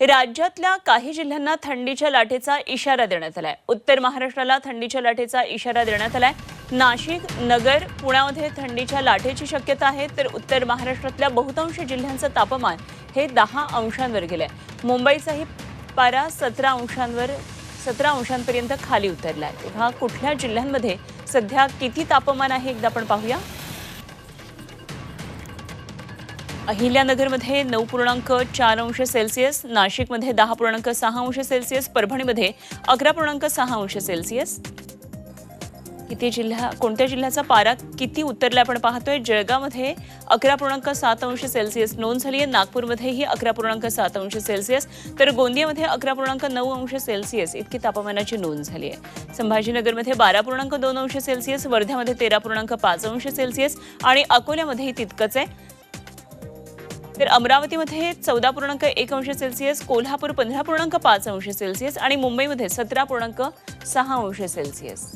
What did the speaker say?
राज्यातल्या काही जिल्ह्यांना थंडीच्या लाटेचा इशारा देण्यात आलाय. उत्तर महाराष्ट्राला थंडीच्या लाटेचा इशारा देण्यात आलाय. नाशिक नगर पुण्यामध्ये थंडीच्या लाटेची शक्यता आहे तर उत्तर महाराष्ट्रातल्या बहुतांश जिल्ह्यांचं तापमान हे दहा अंशांवर गेलंय. मुंबईचाही पारा सतरा अंशांवर सतरा अंशांपर्यंत खाली उतरलाय. तेव्हा कुठल्या जिल्ह्यांमध्ये सध्या किती तापमान आहे एकदा आपण पाहूया. अहिल्यानगरमध्ये नऊ पूर्णांक चार अंश सेल्सिअस नाशिकमध्ये दहा पूर्णांक सहा अंश सेल्सिअस परभणीमध्ये अकरा पूर्णांक सहा अंश सेल्सिअस. किती जिल्हा कोणत्या जिल्ह्याचा पारा किती उतरला आपण पाहतोय? जळगावमध्ये अकरा पूर्णांक सात अंश सेल्सिअस नोंद झाली आहे. नागपूरमध्येही अकरा पूर्णांक सात अंश सेल्सिअस. तर गोंदियामध्ये अकरा पूर्णांक नऊ अंश सेल्सिअस इतकी तापमानाची नोंद झाली आहे. संभाजीनगरमध्ये बारा पूर्णांक दोन अंश सेल्सिअस वर्ध्यामध्ये तेरा पूर्णांक पाच अंश सेल्सिअस आणि अकोल्यामध्येही तितकंच आहे. तर अमरावतीमध्ये चौदा पूर्णांक एक अंश सेल्सिअस कोल्हापूर पंधरा पूर्णांक पाच अंश सेल्सिअस आणि मुंबईमध्ये सतरा पूर्णांक सहा अंश सेल्सिअस.